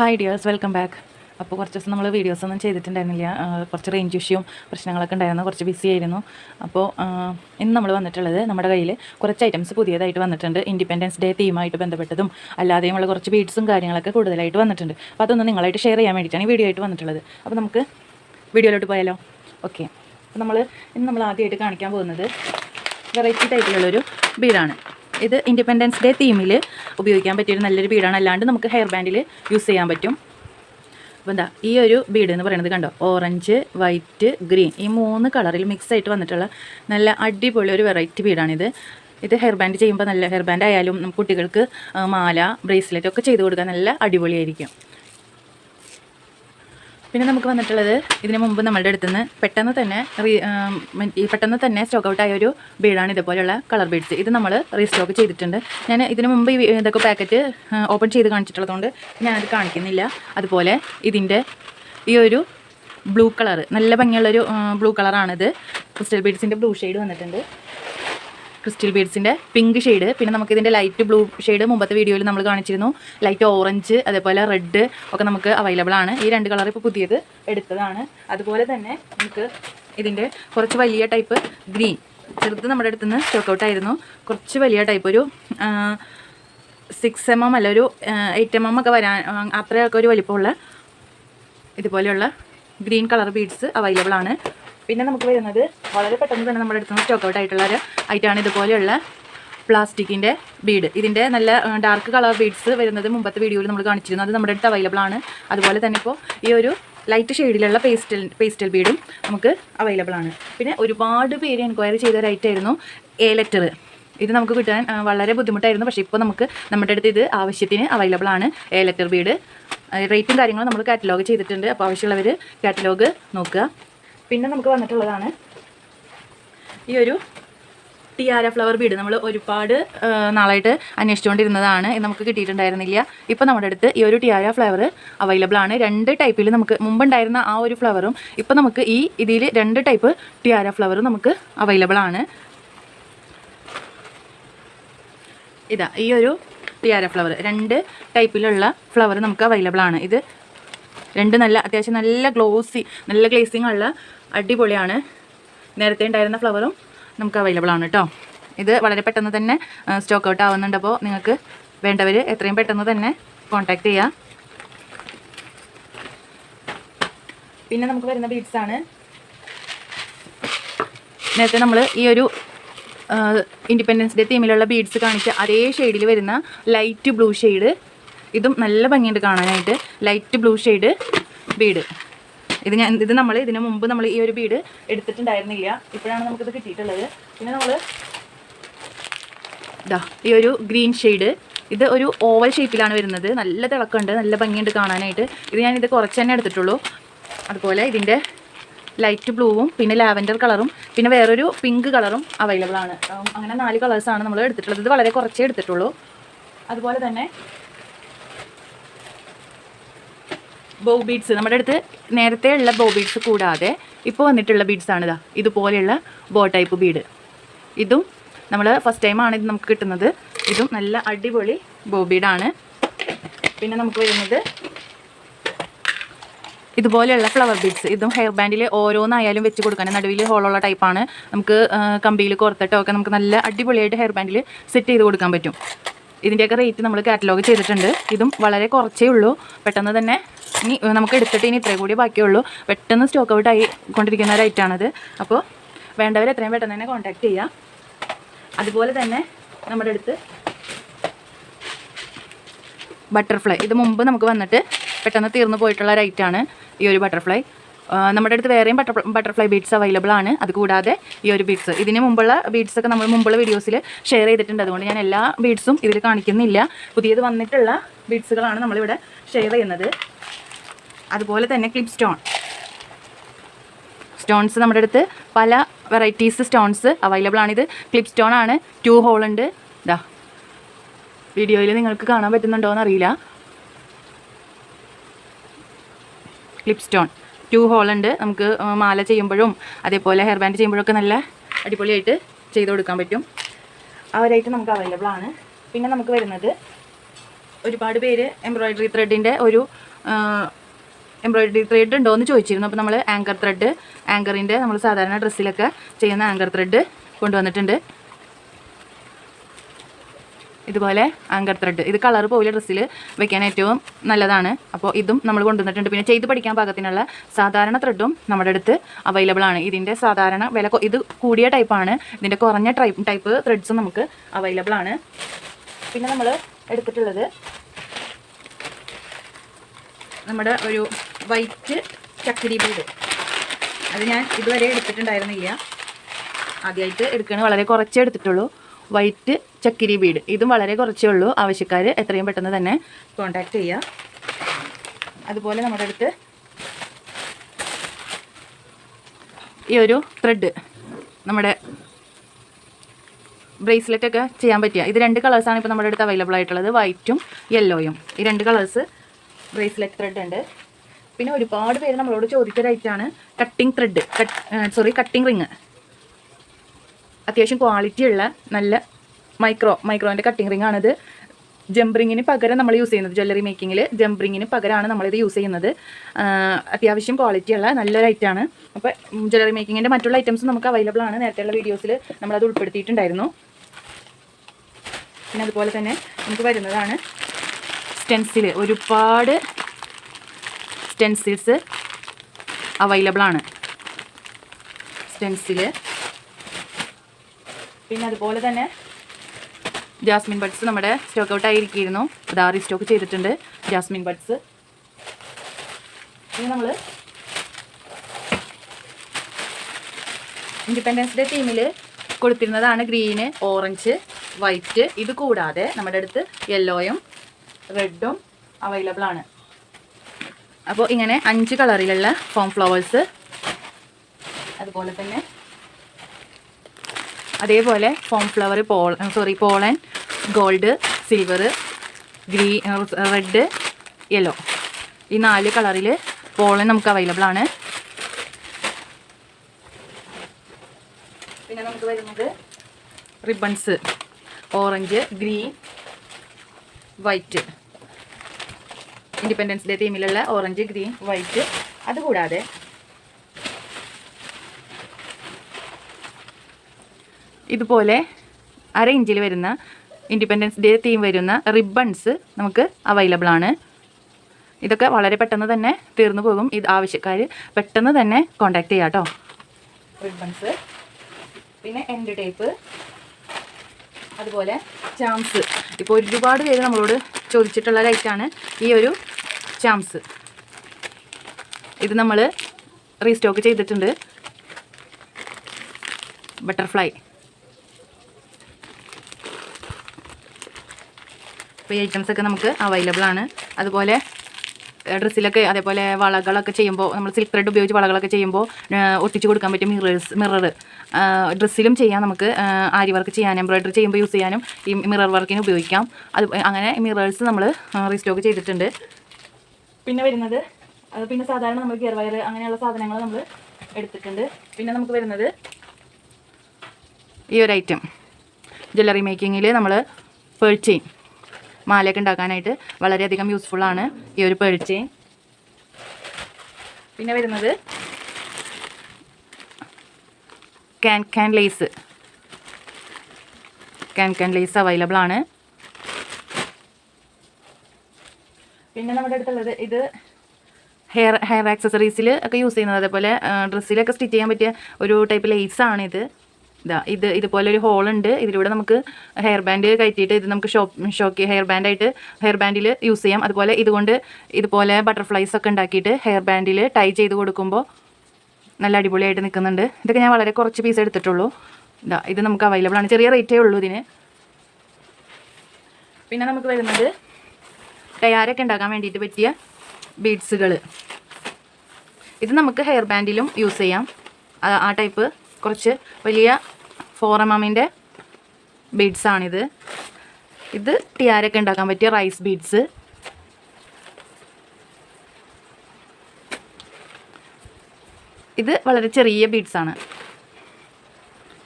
Hi dears welcome back അപ്പോൾ കുറച്ച് ദിവസം നമ്മൾ വീഡിയോസ് ഒന്നും ചെയ്തിട്ടുണ്ടായിരുന്നില്ല. കുറച്ച് റേഞ്ച് ഇഷ്യൂവും പ്രശ്നങ്ങളൊക്കെ ഉണ്ടായിരുന്നു. കുറച്ച് ബിസി ആയിരുന്നു. അപ്പോൾ ഇന്ന് നമ്മൾ വന്നിട്ടുള്ളത് നമ്മുടെ കയ്യിൽ കുറച്ച് ഐറ്റംസ് പുതിയതായിട്ട് വന്നിട്ടുണ്ട്. ഇൻഡിപെൻഡൻസ് ഡേ തീമായിട്ട് ബന്ധപ്പെട്ടതും അല്ലാതെയുമുള്ള കുറച്ച് ബീഡ്സും കാര്യങ്ങളൊക്കെ കൂടുതലായിട്ട് വന്നിട്ടുണ്ട്. അപ്പോൾ അതൊന്ന് നിങ്ങളായിട്ട് ഷെയർ ചെയ്യാൻ വേണ്ടിയിട്ടാണ് ഈ വീഡിയോ ആയിട്ട് വന്നിട്ടുള്ളത്. അപ്പോൾ നമുക്ക് വീഡിയോയിലോട്ട് പോയാലോ? ഓക്കെ അപ്പോൾ നമ്മൾ ഇന്ന് നമ്മൾ ആദ്യമായിട്ട് കാണിക്കാൻ പോകുന്നത് വെറൈറ്റി ടൈപ്പിലുള്ളൊരു ബീഡാണ് ഇത് ഇൻഡിപെൻഡൻസ് ഡേ തീമിൽ ഉപയോഗിക്കാൻ പറ്റിയൊരു നല്ലൊരു ബീഡാണ്. അല്ലാണ്ട് നമുക്ക് ഹെയർ ബാൻഡിൽ യൂസ് ചെയ്യാൻ പറ്റും. അപ്പോൾ എന്താ ഈ ഒരു ബീഡ് എന്ന് പറയുന്നത് കണ്ടോ? ഓറഞ്ച് വൈറ്റ് ഗ്രീൻ ഈ മൂന്ന് കളറിൽ മിക്സ് ആയിട്ട് വന്നിട്ടുള്ള നല്ല അടിപൊളി ഒരു വെറൈറ്റി ബീഡാണിത്. ഇത് ഹെയർ ബാൻഡ് ചെയ്യുമ്പോൾ നല്ല ഹെയർ ബാൻഡ് ആയാലും കുട്ടികൾക്ക് മാല ബ്രേസ്ലെറ്റ് ഒക്കെ ചെയ്ത് കൊടുക്കാൻ നല്ല അടിപൊളിയായിരിക്കും. പിന്നെ നമുക്ക് വന്നിട്ടുള്ളത് ഇതിന് മുമ്പ് നമ്മളുടെ അടുത്ത് പെട്ടെന്ന് തന്നെ പെട്ടെന്ന് തന്നെ സ്റ്റോക്ക് ഔട്ട് ആയ ഒരു ബീഡാണ് ഇതുപോലെയുള്ള കളർ ബീഡ്സ് ഇത് നമ്മൾ റീസ്റ്റോക്ക് ചെയ്തിട്ടുണ്ട്. ഞാൻ ഇതിന് മുമ്പ് ഇതൊക്കെ പാക്കറ്റ് ഓപ്പൺ ചെയ്ത് കാണിച്ചിട്ടുള്ളതുകൊണ്ട് ഞാനത് കാണിക്കുന്നില്ല. അതുപോലെ ഇതിന്റെ ഈ ഒരു ബ്ലൂ കളർ നല്ല ഭംഗിയുള്ളൊരു ബ്ലൂ കളറാണിത് ക്രിസ്റ്റൽ ബീഡ്സിന്റെ ബ്ലൂ ഷെയ്ഡ് വന്നിട്ടുണ്ട്. ക്രിസ്റ്റൽ ബീഡ്സിന്റെ പിങ്ക് ഷെയ്ഡ് പിന്നെ നമുക്ക് ഇതിന്റെ ലൈറ്റ് ബ്ലൂ ഷെയ്ഡ് മുമ്പത്തെ വീഡിയോയിൽ നമ്മൾ കാണിച്ചിരുന്നു. ലൈറ്റ് ഓറഞ്ച് അതേപോലെ റെഡ് ഒക്കെ നമുക്ക് അവൈലബിൾ ആണ്. ഈ രണ്ട് കളർ ഇപ്പോൾ പുതിയത് എടുത്തതാണ്. അതുപോലെ തന്നെ നമുക്ക് ഇതിന്റെ കുറച്ച് വലിയ ടൈപ്പ് ഗ്രീൻ ചെറുത് നമ്മുടെ അടുത്ത് നിന്ന് സ്റ്റോക്ക് ഔട്ട് ആയിരുന്നു. കുറച്ച് വലിയ ടൈപ്പ് ഒരു സിക്സ് എം എം അല്ല ഒരു എയ്റ്റ് എം എം ഒക്കെ വരാൻ അത്രയൊക്കെ ഒരു വലിപ്പമുള്ള ഇതുപോലെയുള്ള ഗ്രീൻ കളർ ബീഡ്സ് അവൈലബിൾ ആണ്. പിന്നെ നമുക്ക് വരുന്നത് വളരെ പെട്ടെന്ന് തന്നെ നമ്മുടെ അടുത്ത് നിന്ന് സ്റ്റോക്ക് ഔട്ട് ആയിട്ടുള്ള ഒരു ഐറ്റമാണ് ഇതുപോലെയുള്ള പ്ലാസ്റ്റിക്കിന്റെ ബീഡ് ഇതിന്റെ നല്ല ഡാർക്ക് കളർ ബീഡ്സ് വരുന്നത് മുമ്പത്തെ വീഡിയോയിൽ നമ്മൾ കാണിച്ചിരുന്നു. അത് നമ്മുടെ അടുത്ത് അവൈലബിൾ ആണ്. അതുപോലെ തന്നെ ഇപ്പോൾ ഈ ഒരു ലൈറ്റ് ഷെയ്ഡിലുള്ള പേസ്റ്റൽ പേസ്റ്റൽ ബീഡും നമുക്ക് അവൈലബിൾ ആണ്. പിന്നെ ഒരുപാട് പേര് എൻക്വയറി ചെയ്ത ഒരു ഐറ്റം ആയിരുന്നു എ ലെറ്റർ ഇത് നമുക്ക് കിട്ടാൻ വളരെ ബുദ്ധിമുട്ടായിരുന്നു. പക്ഷേ ഇപ്പോൾ നമുക്ക് നമ്മുടെ അടുത്ത് ഇത് ആവശ്യത്തിന് അവൈലബിൾ ആണ്. എ ലെറ്റർ ബീഡ് റേറ്റും കാര്യങ്ങളും നമ്മൾ കാറ്റലോഗ് ചെയ്തിട്ടുണ്ട്. അപ്പോൾ ആവശ്യമുള്ളവർ കാറ്റലോഗ് നോക്കുക. പിന്നെ നമുക്ക് വന്നിട്ടുള്ളതാണ് ഈ ഒരു ടിയാര ഫ്ലവർ ബീഡ് നമ്മൾ ഒരുപാട് നാളായിട്ട് അന്വേഷിച്ചുകൊണ്ടിരുന്നതാണ്. നമുക്ക് കിട്ടിയിട്ടുണ്ടായിരുന്നില്ല. ഇപ്പോൾ നമ്മുടെ അടുത്ത് ഈ ഒരു ടിയാര ഫ്ലവർ അവൈലബിൾ ആണ്. രണ്ട് ടൈപ്പിൽ നമുക്ക് മുമ്പുണ്ടായിരുന്ന ആ ഒരു ഫ്ലവറും ഇപ്പോൾ നമുക്ക് ഈ ഇതിൽ രണ്ട് ടൈപ്പ് ടിയാര ഫ്ലവറും നമുക്ക് അവൈലബിൾ ആണ്. ഇതാ ഈ ഒരു ടിയാര ഫ്ലവർ രണ്ട് ടൈപ്പിലുള്ള ഫ്ലവർ നമുക്ക് അവൈലബിൾ ആണ്. ഇത് രണ്ട് നല്ല അത്യാവശ്യം നല്ല ഗ്ലോസി നല്ല ഗ്ലേസിങ് ഉള്ള അടിപൊളിയാണ്. നേരത്തെ ഉണ്ടായിരുന്ന ഫ്ലവറും നമുക്ക് അവൈലബിൾ ആണ് കേട്ടോ ഇത് വളരെ പെട്ടെന്ന് തന്നെ സ്റ്റോക്ക് ഔട്ട് ആവുന്നുണ്ട്. അപ്പോൾ നിങ്ങൾക്ക് വേണ്ടവർ എത്രയും പെട്ടെന്ന് തന്നെ കോൺടാക്ട് ചെയ്യുക പിന്നെ നമുക്ക് വരുന്ന ബീഡ്സ് ആണ്. നേരത്തെ നമ്മൾ ഈ ഒരു ഇൻഡിപെൻഡൻസ് ഡേ തീമിലുള്ള ബീഡ്സ് കാണിച്ച അതേ ഷെയ്ഡിൽ വരുന്ന ലൈറ്റ് ബ്ലൂ ഷെയ്ഡ് ഇതും നല്ല ഭംഗിയുണ്ട് കാണാനായിട്ട്. ലൈറ്റ് ബ്ലൂ ഷെയ്ഡ് ബീഡ് ഇത് ഞാൻ ഇത് നമ്മൾ ഇതിന് മുമ്പ് നമ്മൾ ഈ ഒരു ബീഡ് എടുത്തിട്ടുണ്ടായിരുന്നില്ല. ഇപ്പോഴാണ് നമുക്കിത് കിട്ടിയിട്ടുള്ളത്. പിന്നെ നമ്മൾ ഇതാ ഈ ഒരു ഗ്രീൻ ഷെയ്ഡ്. ഇത് ഒരു ഓവൽ ഷേപ്പിലാണ് വരുന്നത്. നല്ല തിളക്കമുണ്ട് നല്ല ഭംഗിയുണ്ട് കാണാനായിട്ട്. ഇത് ഞാൻ ഇത് കുറച്ച് തന്നെ എടുത്തിട്ടുള്ളൂ. അതുപോലെ ഇതിന്റെ ലൈറ്റ് ബ്ലൂവും പിന്നെ ലാവൻഡർ കളറും പിന്നെ വേറൊരു പിങ്ക് കളറും അവൈലബിൾ ആണ്. അങ്ങനെ നാല് കളേഴ്സാണ് നമ്മൾ എടുത്തിട്ടുള്ളത്. ഇത് വളരെ കുറച്ചേ എടുത്തിട്ടുള്ളൂ. അതുപോലെ തന്നെ ബോ ബീഡ്സ് നമ്മുടെ അടുത്ത് നേരത്തെ ഉള്ള ബോ ബീഡ്സ് കൂടാതെ ഇപ്പോൾ വന്നിട്ടുള്ള ബീഡ്സ് ആണ് ഇതാ. ഇതുപോലെയുള്ള ബോ ടൈപ്പ് ബീഡ് ഇതും നമ്മൾ ഫസ്റ്റ് ടൈമാണ് ഇത് നമുക്ക് കിട്ടുന്നത്. ഇതും നല്ല അടിപൊളി ബോ ബീഡാണ് പിന്നെ നമുക്ക് വരുന്നത് ഇതുപോലെയുള്ള ഫ്ലവർ ബീഡ്സ് ഇതും ഹെയർ ബാൻഡിൽ ഓരോന്നായാലും വെച്ച് കൊടുക്കാൻ നടുവിൽ ഹോളുള്ള ടൈപ്പാണ് നമുക്ക് കമ്പിയിൽ കോർത്തിട്ടോ ഒക്കെ നമുക്ക് നല്ല അടിപൊളിയായിട്ട് ഹെയർ ബാൻഡിൽ സെറ്റ് ചെയ്ത് കൊടുക്കാൻ പറ്റും. ഇതിന്റെയൊക്കെ റേറ്റ് നമ്മൾ കാറ്റലോഗ് ചെയ്തിട്ടുണ്ട്. ഇതും വളരെ കുറച്ചേ ഉള്ളൂ. പെട്ടെന്ന് തന്നെ ഇനി നമുക്ക് എടുത്തിട്ട് ഇനി ഇത്രയും കൂടി ബാക്കിയുള്ളൂ. പെട്ടെന്ന് സ്റ്റോക്ക് ഔട്ട് ആയി കൊണ്ടിരിക്കുന്ന ഒരു ഐറ്റാണിത് അപ്പോൾ വേണ്ടവർ എത്രയും പെട്ടെന്ന് തന്നെ കോൺടാക്ട് ചെയ്യാം. അതുപോലെ തന്നെ നമ്മുടെ അടുത്ത് ബട്ടർഫ്ലൈ ഇത് മുമ്പ് നമുക്ക് വന്നിട്ട് പെട്ടെന്ന് തീർന്നു പോയിട്ടുള്ള ഒരു ഐറ്റാണ് ഈ ഒരു ബട്ടർഫ്ലൈ നമ്മുടെ അടുത്ത് വേറെയും ബട്ടർ ബട്ടർഫ്ലൈ ബീഡ്സ് അവൈലബിൾ ആണ്. അതുകൂടാതെ ഈ ഒരു ബീഡ്സ് ഇതിന് മുമ്പുള്ള ബീഡ്സ് ഒക്കെ നമ്മൾ മുമ്പുള്ള വീഡിയോസിൽ ഷെയർ ചെയ്തിട്ടുണ്ട്. അതുകൊണ്ട് ഞാൻ എല്ലാ ബീഡ്സും ഇതിൽ കാണിക്കുന്നില്ല. പുതിയത് വന്നിട്ടുള്ള ബീഡ്സുകളാണ് നമ്മളിവിടെ ഷെയർ ചെയ്യുന്നത്. അതുപോലെ തന്നെ ക്ലിപ്പ് സ്റ്റോൺ സ്റ്റോൺസ് നമ്മുടെ അടുത്ത് പല വെറൈറ്റീസ് സ്റ്റോൺസ് അവൈലബിൾ ആണിത് ക്ലിപ്പ് സ്റ്റോൺ ആണ്. ടു ഹോൾ ഉണ്ട്. ഇതാ വീഡിയോയിൽ നിങ്ങൾക്ക് കാണാൻ പറ്റുന്നുണ്ടോ എന്നറിയില്ല ക്ലിപ്പ് സ്റ്റോൺ ടു ഹോൾ ഉണ്ട്. നമുക്ക് മാല ചെയ്യുമ്പോഴും അതേപോലെ ഹെയർ ബാൻഡ് ചെയ്യുമ്പോഴൊക്കെ നല്ല അടിപൊളിയായിട്ട് ചെയ്ത് കൊടുക്കാൻ പറ്റും. ആ ഒരായിട്ട് നമുക്ക് അവൈലബിൾ ആണ്. പിന്നെ നമുക്ക് വരുന്നത് ഒരുപാട് പേര് എംബ്രോയിഡറി ത്രെഡിന്റെ ഒരു എംബ്രോയിഡറി ത്രെഡ് ഉണ്ടോ എന്ന് ചോദിച്ചിരുന്നു. അപ്പോൾ നമ്മൾ ആങ്കർ ത്രെഡ് ആങ്കറിന്റെ നമ്മൾ സാധാരണ ഡ്രസ്സിലൊക്കെ ചെയ്യുന്ന ആങ്കർ ത്രെഡ് കൊണ്ടുവന്നിട്ടുണ്ട്. ഇതുപോലെ ആങ്കർ ത്രെഡ് ഇത് കളർ പോലെ ഡ്രസ്സിൽ വെക്കാൻ ഏറ്റവും നല്ലതാണ്. അപ്പോൾ ഇതും നമ്മൾ കൊണ്ടുവന്നിട്ടുണ്ട്. പിന്നെ ചെയ്ത് പഠിക്കാൻ പാകത്തിനുള്ള സാധാരണ ത്രെഡും നമ്മുടെ അടുത്ത് അവൈലബിൾ ആണ്. ഇതിന്റെ സാധാരണ വില ഇത് കൂടിയ ടൈപ്പാണ് ഇതിന്റെ കുറഞ്ഞ ടൈപ്പ് ടൈപ്പ് ത്രെഡ്സും നമുക്ക് അവൈലബിൾ ആണ്. പിന്നെ നമ്മൾ എടുത്തിട്ടുള്ളത് നമ്മുടെ ഒരു വൈറ്റ് ചക്കരി ബീഡ് അത് ഞാൻ ഇതുവരെ എടുത്തിട്ടുണ്ടായിരുന്നില്ല. ആദ്യമായിട്ട് എടുക്കണ വളരെ കുറച്ചേ എടുത്തിട്ടുള്ളൂ. വൈറ്റ് ചക്കിരി ബീഡ് ഇതും വളരെ കുറച്ചേ ഉള്ളൂ. ആവശ്യക്കാർ എത്രയും പെട്ടെന്ന് തന്നെ കോണ്ടാക്ട് ചെയ്യുക അതുപോലെ നമ്മുടെ അടുത്ത് ഈ ഒരു ത്രെഡ് നമ്മുടെ ബ്രേസ്ലെറ്റ് ഒക്കെ ചെയ്യാൻ പറ്റിയ. ഇത് രണ്ട് കളേഴ്സാണ് ഇപ്പോൾ നമ്മുടെ അടുത്ത് അവൈലബിൾ ആയിട്ടുള്ളത്. വൈറ്റും യെല്ലോയും ഈ രണ്ട് കളേഴ്സ് ബ്രേസ്ലെറ്റ് ത്രെഡ് ഉണ്ട്. പിന്നെ ഒരുപാട് പേര് നമ്മളോട് ചോദിച്ച cutting thread cut sorry cutting ring അത്യാവശ്യം ക്വാളിറ്റി ഉള്ള നല്ല മൈക്രോ മൈക്രോന്റെ കട്ടിംഗ് റിംഗ് ആണിത്. ജംബ്രിങ്ങിന് പകരം നമ്മൾ യൂസ് ചെയ്യുന്നത് ജ്വല്ലറി മേക്കിങ്ങിൽ ജംബ്രിങ്ങിന് പകരമാണ് നമ്മളിത് യൂസ് ചെയ്യുന്നത്. അത്യാവശ്യം ക്വാളിറ്റി ഉള്ള നല്ലൊരു ഐറ്റമാണ് അപ്പോൾ ജ്വല്ലറി മേക്കിങ്ങിന്റെ മറ്റുള്ള ഐറ്റംസ് നമുക്ക് അവൈലബിൾ ആണ്. നേരത്തെയുള്ള വീഡിയോസിൽ നമ്മളത് ഉൾപ്പെടുത്തിയിട്ടുണ്ടായിരുന്നു. പിന്നെ അതുപോലെ തന്നെ നമുക്ക് വരുന്നതാണ് സ്റ്റെൻസിൽ ഒരുപാട് സ്റ്റെൻസിൽസ് അവൈലബിൾ ആണ്. സ്റ്റെൻസിൽ പിന്നെ അതുപോലെ തന്നെ ജാസ്മിൻ ബഡ്സ് നമ്മുടെ സ്റ്റോക്ക് ഔട്ട് ആയിരിക്കുന്നു. അതാ റീസ്റ്റോക്ക് ചെയ്തിട്ടുണ്ട് ജാസ്മിൻ ബഡ്സ്. ഇനി നമ്മൾ ഇൻഡിപെൻഡൻസ് ഡേ തീമിൽ കൊടുത്തിരുന്നതാണ് ഗ്രീന് ഓറഞ്ച് വൈറ്റ് ഇത് കൂടാതെ നമ്മുടെ അടുത്ത് യെല്ലോയും റെഡും അവൈലബിൾ ആണ്. അപ്പോൾ ഇങ്ങനെ അഞ്ച് കളറിലുള്ള ഫോം ഫ്ലവേഴ്സ് അതുപോലെ തന്നെ അതേപോലെ foam flower Paul sorry pollen gold silver green red yellow ഈ നാല് കളറിൽ പോളൻ നമുക്ക് അവൈലബിൾ ആണ്. പിന്നെ നമുക്ക് വരുന്നത് ribbons orange green white independence day തീമിലുള്ള orange green white അതുകൂടാതെ ഇതുപോലെ അര ഇഞ്ചിൽ വരുന്ന ഇൻഡിപെൻഡൻസ് ഡേ തീം വരുന്ന റിബൺസ് നമുക്ക് അവൈലബിൾ ആണ്. ഇതൊക്കെ വളരെ പെട്ടെന്ന് തന്നെ തീർന്നു പോകും. ഇത് ആവശ്യക്കാർ പെട്ടെന്ന് തന്നെ കോണ്ടാക്ട് ചെയ്യാം കേട്ടോ. റിബൺസ് പിന്നെ എൻഡ് ടേപ്പ് അതുപോലെ ചാംസ് ഇപ്പോൾ ഒരുപാട് പേര് നമ്മളോട് ചോദിച്ചിട്ടുള്ള ലൈറ്റാണ് ഈ ഒരു ചാംസ് ഇത് നമ്മൾ റീസ്റ്റോക്ക് ചെയ്തിട്ടുണ്ട്. ബട്ടർഫ്ലൈ അപ്പോൾ ഈ ഐറ്റംസ് ഒക്കെ നമുക്ക് അവൈലബിൾ ആണ്. അതുപോലെ ഡ്രസ്സിലൊക്കെ അതേപോലെ വളകളൊക്കെ ചെയ്യുമ്പോൾ നമ്മൾ സിൽക്ക് ത്രെഡ് ഉപയോഗിച്ച് വളകളൊക്കെ ചെയ്യുമ്പോൾ ഒട്ടിച്ച് കൊടുക്കാൻ പറ്റും മിറേഴ്സ് മിറർ ഡ്രസ്സിലും ചെയ്യാം നമുക്ക്. ആരി വർക്ക് ചെയ്യാൻ എംബ്രോയിഡറി ചെയ്യുമ്പോൾ യൂസ് ചെയ്യാനും ഈ മിറർ വർക്കിന് ഉപയോഗിക്കാം. അത് അങ്ങനെ മിറേഴ്സ് നമ്മൾ റീസ്റ്റോക്ക് ചെയ്തിട്ടുണ്ട്. പിന്നെ വരുന്നത് പിന്നെ സാധാരണ നമ്മൾ ഗിയർ വയർ അങ്ങനെയുള്ള സാധനങ്ങൾ നമ്മൾ എടുത്തിട്ടുണ്ട്. പിന്നെ നമുക്ക് വരുന്നത് ഈ ഒരു ഐറ്റം ജ്വല്ലറി മേക്കിങ്ങിൽ നമ്മൾ പേൾ ചെയിൻ മാലയൊക്കെ ഉണ്ടാക്കാനായിട്ട് വളരെയധികം യൂസ്ഫുൾ ആണ് ഈ ഒരു പേഴ്ച പിന്നെ വരുന്നത് can can lace can can lace available ആണ്. പിന്നെ നമ്മുടെ അടുത്തുള്ളത് ഇത് ഹെയർ ഹെയർ ആക്സസറീസിൽ ഒക്കെ യൂസ് ചെയ്യുന്നത് അതേപോലെ ഡ്രസ്സിലൊക്കെ സ്റ്റിച്ച് ചെയ്യാൻ പറ്റിയ ഒരു ടൈപ്പ് ലേസ് ആണ് ഇത് ഇതാ ഇത് ഇതുപോലെ ഒരു ഹോൾ ഉണ്ട് ഇതിലൂടെ നമുക്ക് ഹെയർ ബാൻഡ് കയറ്റിയിട്ട് ഇത് നമുക്ക് ഷോ ഷോക്ക് ഹെയർ ബാൻഡായിട്ട് ഹെയർ ബാൻഡിൽ യൂസ് ചെയ്യാം. അതുപോലെ ഇതുകൊണ്ട് ഇതുപോലെ ബട്ടർഫ്ലൈസ് ഒക്കെ ഉണ്ടാക്കിയിട്ട് ഹെയർ ബാൻഡിൽ ടൈ ചെയ്ത് കൊടുക്കുമ്പോൾ നല്ല അടിപൊളിയായിട്ട് നിൽക്കുന്നുണ്ട്. ഇതൊക്കെ ഞാൻ വളരെ കുറച്ച് പീസ് എടുത്തിട്ടുള്ളൂ. ഇതാ ഇത് നമുക്ക് അവൈലബിൾ ആണ്. ചെറിയ റേറ്റേ ഉള്ളൂ ഇതിന്. പിന്നെ നമുക്ക് വരുന്നത് കയ്യാരൊക്കെ ഉണ്ടാക്കാൻ വേണ്ടിയിട്ട് പറ്റിയ ബീഡ്സുകൾ ഇത് നമുക്ക് ഹെയർ ബാൻഡിലും യൂസ് ചെയ്യാം. ആ ടൈപ്പ് കുറച്ച് വലിയ ഫോർ എം എമ്മിന്റെ ബീഡ്സാണിത് ഇത് ടിയാരൊക്കെ ഉണ്ടാക്കാൻ പറ്റിയ റൈസ് ബീഡ്സ്. ഇത് വളരെ ചെറിയ ബീഡ്സാണ്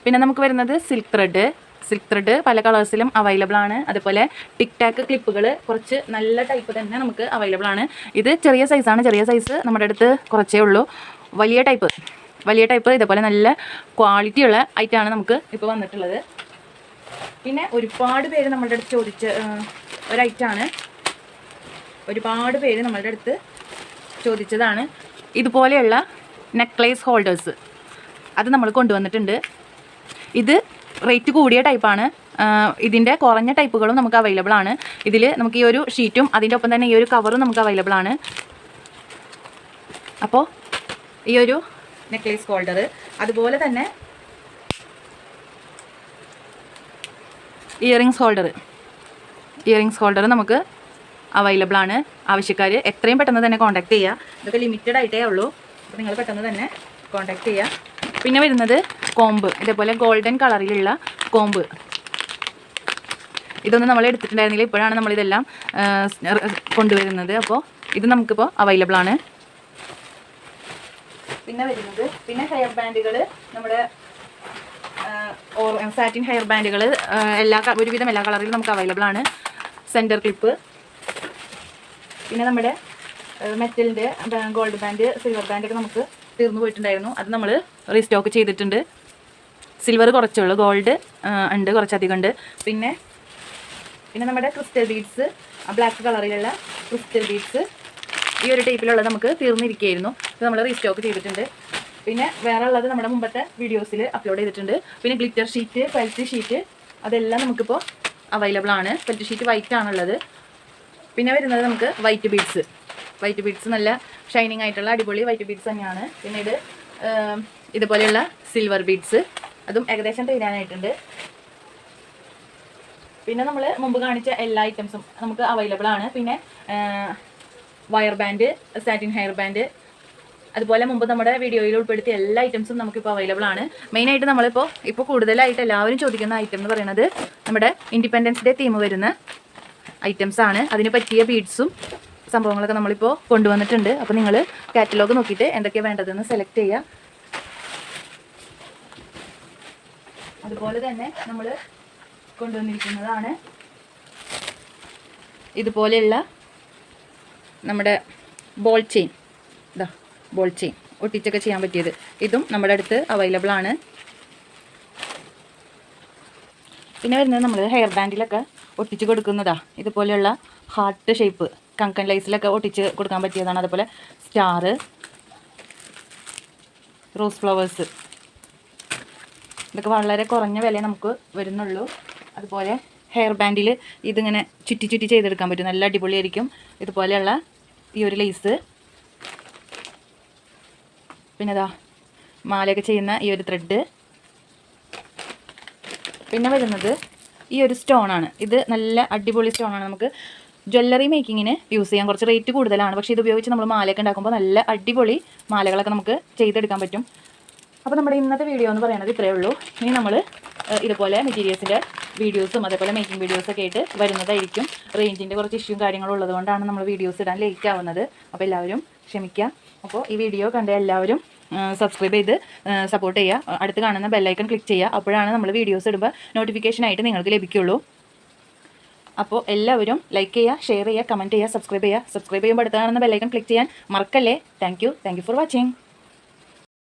പിന്നെ നമുക്ക് വരുന്നത് സിൽക്ക് ത്രെഡ്. സിൽക്ക് ത്രെഡ് പല കളേഴ്സിലും അവൈലബിൾ ആണ്. അതുപോലെ ടിക് ടാക്ക് ക്ലിപ്പുകൾ കുറച്ച് നല്ല ടൈപ്പ് തന്നെ നമുക്ക് അവൈലബിൾ ആണ്. ഇത് ചെറിയ സൈസാണ്. ചെറിയ സൈസ് നമ്മുടെ അടുത്ത് കുറച്ചേ ഉള്ളൂ. വലിയ ടൈപ്പ്. വലിയ ടൈപ്പ് ഇതേപോലെ നല്ല ക്വാളിറ്റി ഉള്ള ഐറ്റമാണ് നമുക്ക് ഇപ്പോൾ വന്നിട്ടുള്ളത്. പിന്നെ ഒരുപാട് പേര് നമ്മളുടെ അടുത്ത് ചോദിച്ച ഏഹ്, ഒരു ഐറ്റമാണ് ഒരുപാട് പേര് നമ്മളുടെ അടുത്ത് ചോദിച്ചതാണ്. ഇതുപോലെയുള്ള നെക്ലേസ് ഹോൾഡേഴ്സ് അത് നമ്മൾ കൊണ്ടുവന്നിട്ടുണ്ട്. ഇത് റേറ്റ് കൂടിയ ടൈപ്പാണ് ഇതിന്റെ കുറഞ്ഞ ടൈപ്പുകളും നമുക്ക് അവൈലബിൾ ആണ്. ഇതിൽ നമുക്ക് ഈ ഒരു ഷീറ്റും അതിന്റെ ഒപ്പം തന്നെ ഈ ഒരു കവറും നമുക്ക് അവൈലബിൾ ആണ്. അപ്പോൾ ഈ ഒരു നെക്ലേസ് ഹോൾഡർ അതുപോലെ തന്നെ ഇയറിങ്സ് ഹോൾഡർ ഇയറിങ്സ് ഹോൾഡർ നമുക്ക് അവൈലബിൾ ആണ്. ആവശ്യക്കാർ എത്രയും പെട്ടെന്ന് തന്നെ കോൺടാക്ട് ചെയ്യുക ഇതൊക്കെ ലിമിറ്റഡ് ആയിട്ടേ ഉള്ളൂ. അപ്പോൾ നിങ്ങൾ പെട്ടെന്ന് തന്നെ കോൺടാക്ട് ചെയ്യുക പിന്നെ വരുന്നത് കോമ്പ് ഇതേപോലെ ഗോൾഡൻ കളറിലുള്ള കോമ്പ് ഇതൊന്നും നമ്മൾ എടുത്തിട്ടുണ്ടായിരുന്നില്ല. ഇപ്പോഴാണ് നമ്മളിതെല്ലാം കൊണ്ടുവരുന്നത്. അപ്പോൾ ഇത് നമുക്കിപ്പോൾ അവൈലബിൾ ആണ്. പിന്നെ വരുന്നത്. പിന്നെ ഹെയർ ബാൻഡുകൾ നമ്മുടെ സാറ്റിൻ ഹെയർ ബാൻഡുകൾ എല്ലാ ഒരുവിധം എല്ലാ കളറിലും നമുക്ക് അവൈലബിൾ ആണ്. സെന്റർ ക്ലിപ്പ് പിന്നെ നമ്മുടെ മെറ്റലിന്റെ ഗോൾഡ് ബാൻഡ് സിൽവർ ബാൻഡ് ഒക്കെ നമുക്ക് തീർന്നു പോയിട്ടുണ്ടായിരുന്നു. അത് നമ്മൾ റീസ്റ്റോക്ക് ചെയ്തിട്ടുണ്ട്. സിൽവർ കുറച്ചേ ഉള്ളൂ ഗോൾഡ് ഉണ്ട് കുറച്ചധികം ഉണ്ട്. പിന്നെ പിന്നെ നമ്മുടെ ക്രിസ്റ്റൽ ബീഡ്സ് ബ്ലാക്ക് കളറിലുള്ള ക്രിസ്റ്റൽ ബീഡ്സ് ഈ ഒരു ടൈപ്പിലുള്ളത് നമുക്ക് തീർന്നിരിക്കുകയായിരുന്നു. ഇത് നമ്മൾ റീസ്റ്റോക്ക് ചെയ്തിട്ടുണ്ട്. പിന്നെ വേറെ ഉള്ളത് നമ്മുടെ മുമ്പത്തെ വീഡിയോസിൽ അപ്ലോഡ് ചെയ്തിട്ടുണ്ട്. പിന്നെ ഗ്ലിറ്റർ ഷീറ്റ് പെൽറ്റ് ഷീറ്റ് അതെല്ലാം നമുക്കിപ്പോൾ അവൈലബിൾ ആണ്. പെൽറ്റ് ഷീറ്റ് വൈറ്റ് ആണുള്ളത്. പിന്നെ വരുന്നത് നമുക്ക് വൈറ്റ് ബീഡ്സ് വൈറ്റ് ബീഡ്സ് നല്ല ഷൈനിങ് ആയിട്ടുള്ള അടിപൊളി വൈറ്റ് ബീഡ്സ് തന്നെയാണ്. പിന്നെ ഇത് ഇതുപോലെയുള്ള സിൽവർ ബീഡ്സ് അതും ഏകദേശം തീരാനായിട്ടുണ്ട്. പിന്നെ നമ്മൾ മുമ്പ് കാണിച്ച എല്ലാ ഐറ്റംസും നമുക്ക് അവൈലബിൾ ആണ്. പിന്നെ wire band satin hair band അതുപോലെ മുമ്പ് നമ്മുടെ വീഡിയോയിൽ ഉൾപ്പെടുത്തിയ എല്ലാ ഐറ്റംസും നമുക്കിപ്പോൾ അവൈലബിൾ ആണ്. മെയിനായിട്ട് നമ്മളിപ്പോൾ ഇപ്പോൾ കൂടുതലായിട്ട് എല്ലാവരും ചോദിക്കുന്ന ഐറ്റം എന്ന് പറയുന്നത് നമ്മുടെ ഇൻഡിപെൻഡൻസ് ഡേ തീം വരുന്ന ഐറ്റംസ് ആണ്. അതിന് പറ്റിയ ബീഡ്സും സംഭവങ്ങളൊക്കെ നമ്മളിപ്പോൾ കൊണ്ടുവന്നിട്ടുണ്ട്. അപ്പോൾ നിങ്ങൾ കാറ്റലോഗ് നോക്കിയിട്ട് എന്തൊക്കെയാണ് വേണ്ടതെന്ന് സെലക്ട് ചെയ്യുക അതുപോലെ തന്നെ നമ്മൾ കൊണ്ടുവന്നിരിക്കുന്നതാണ്. ഇതുപോലെയുള്ള നമ്മുടെ ബോൾ ചെയിൻ ഇതാ ബോൾ ചെയിൻ ഒട്ടിച്ചൊക്കെ ചെയ്യാൻ പറ്റിയത്. ഇതും നമ്മുടെ അടുത്ത് അവൈലബിൾ ആണ്. പിന്നെ വരുന്നത് നമ്മൾ ഹെയർ ബാൻഡിലൊക്കെ ഒട്ടിച്ച് കൊടുക്കുന്നതാ. ഇതുപോലെയുള്ള ഹാർട്ട് ഷേപ്പ് കങ്കൺ ലൈസിലൊക്കെ ഒട്ടിച്ച് കൊടുക്കാൻ പറ്റിയതാണ്. അതുപോലെ സ്റ്റാറ് റോസ് ഫ്ലവേഴ്സ് ഇതൊക്കെ വളരെ കുറഞ്ഞ വില നമുക്ക് വരുന്നുള്ളൂ. അതുപോലെ ഹെയർ ബാൻഡിൽ ഇതിങ്ങനെ ചുറ്റി ചുറ്റി ചെയ്തെടുക്കാൻ പറ്റും. നല്ല അടിപൊളിയായിരിക്കും. ഇതുപോലെയുള്ള ഈ ഒരു ലേസ് പിന്നെ ഇതാ മാലയൊക്കെ ചെയ്യുന്ന ഈ ഒരു ത്രെഡ് പിന്നെ വരുന്നത് ഈ ഒരു സ്റ്റോണാണ് ഇത് നല്ല അടിപൊളി സ്റ്റോണാണ് നമുക്ക്. ജ്വല്ലറി മേക്കിങ്ങിന് യൂസ് ചെയ്യാൻ കുറച്ച് റേറ്റ് കൂടുതലാണ്. പക്ഷേ ഇത് ഉപയോഗിച്ച് നമ്മൾ മാലയൊക്കെ ഉണ്ടാക്കുമ്പോൾ നല്ല അടിപൊളി മാലകളൊക്കെ നമുക്ക് ചെയ്തെടുക്കാൻ പറ്റും. അപ്പോൾ നമ്മുടെ ഇന്നത്തെ വീഡിയോ എന്ന് പറയുന്നത് ഇത്രയേ ഉള്ളൂ. ഇനി നമ്മൾ ഇതുപോലെ മെറ്റീരിയൽസിന്റെ വീഡിയോസും അതേപോലെ മേക്കിംഗ് വീഡിയോസൊക്കെ ആയിട്ട് വരുന്നതായിരിക്കും. റേഞ്ചിന്റെ കുറച്ച് ഇഷ്യൂ കാര്യങ്ങളും ഉള്ളതുകൊണ്ടാണ് നമ്മൾ വീഡിയോസ് ഇടാൻ ലേറ്റ് ആവുന്നത്. അപ്പോൾ എല്ലാവരും ക്ഷമിക്കുക അപ്പോൾ ഈ വീഡിയോ കണ്ട എല്ലാവരും സബ്സ്ക്രൈബ് ചെയ്ത് സപ്പോർട്ട് ചെയ്യുക. അടുത്ത് കാണുന്ന ബെല്ലൈക്കൺ ക്ലിക്ക് ചെയ്യുക. അപ്പോഴാണ് നമ്മൾ വീഡിയോസ് ഇടുമ്പോൾ നോട്ടിഫിക്കേഷനായിട്ട് നിങ്ങൾക്ക് ലഭിക്കുള്ളൂ അപ്പോൾ എല്ലാവരും ലൈക്ക് ചെയ്യുക ഷെയർ ചെയ്യുക കമന്റ് ചെയ്യുക സബ്സ്ക്രൈബ് ചെയ്യുക. സബ്സ്ക്രൈബ് ചെയ്യുമ്പോൾ അടുത്ത് കാണുന്ന ബെല്ലൈക്കൺ ക്ലിക്ക് ചെയ്യാൻ മറക്കല്ലേ? Thank you thank you for watching